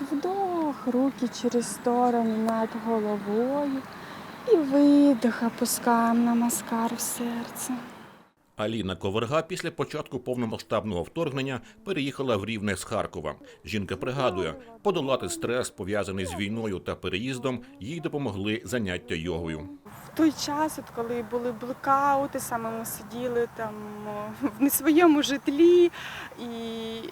Вдох, руки через сторони над головою. І видих, опускаємо намаскар в серце. Аліна Коверга після початку повномасштабного вторгнення переїхала в Рівне з Харкова. Жінка пригадує, подолати стрес, пов'язаний з війною та переїздом, їй допомогли заняття йогою. В той час, от коли були блекаути, саме ми сиділи там в не своєму житлі, і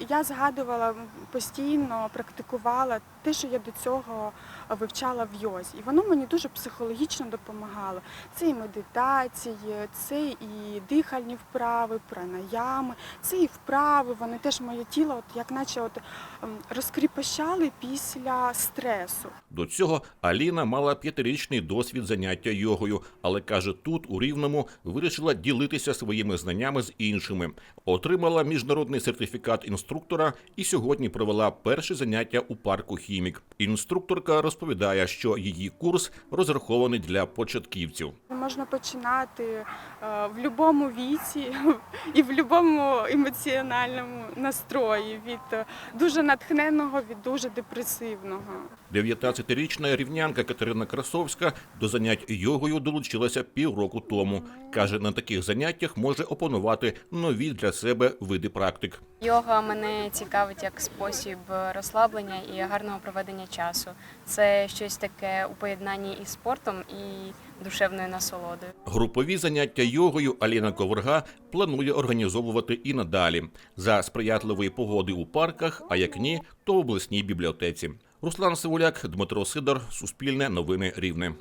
я згадувала постійно, практикувала те, що я до цього вивчала в йозі. І воно мені дуже психологічно допомагало. Це і медитації, це і дихальні вправи, пранаями, це і вправи. Вони теж моє тіло, от як наче от ем, розкріпощали після стресу. До цього Аліна мала п'ятирічний досвід заняття йогою, але каже, тут у Рівному вирішила ділитися своїми знаннями з іншими. Отримала міжнародний сертифікат інструктора і сьогодні провела перше заняття у парку Хімік. Інструкторка розповідає, що її курс розрахований для початківців. Можна починати е, в будь-якому віці і в будь-якому емоціональному настрої від е, дуже натхненного, від дуже депресивного. 19-річна рівнянка Катерина Красовська до занять йогою долучилася півроку тому. Каже, на таких заняттях може опанувати нові для себе види практик. Йога мене цікавить як спосіб розслаблення і гарного проведення часу. Це щось таке у поєднанні із спортом і душевною насолодою. Групові заняття йогою Аліна Коврга планує організовувати і надалі за сприятливої погоди у парках, а як ні, то в обласній бібліотеці. Руслан Сивуляк, Дмитро Сидор, Суспільне новини Рівне.